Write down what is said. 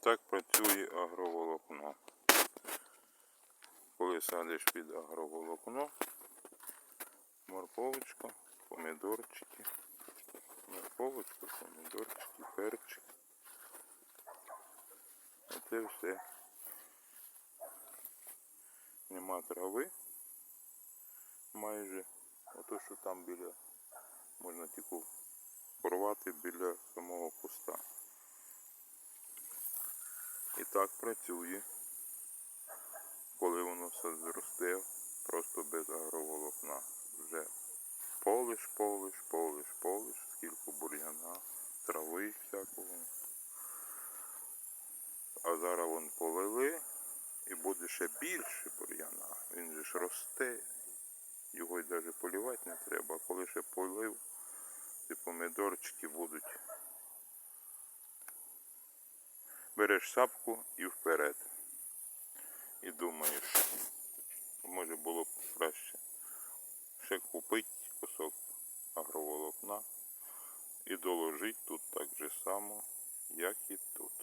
Так працює агроволокно. Коли садиш під агроволокно, морковочка, помідорчики, морковочка, помідорчики, перчик. Оце все. Нема трави майже. Ото що там біля можна тільки порвати біля самого І так працює, коли воно все зросте, просто без агроволокна. Вже полиш, полиш, полиш, полиш, скільки бур'яна, трави всякого. А зараз вон полили і буде ще більше бур'яна. Він же ж росте. Його й навіть полівати не треба, а коли ще полив, ці помідорчики будуть. Береш сапку і вперед. І думаєш, може було б краще ще купити кусок агроволокна і доложити тут так же само, як і тут.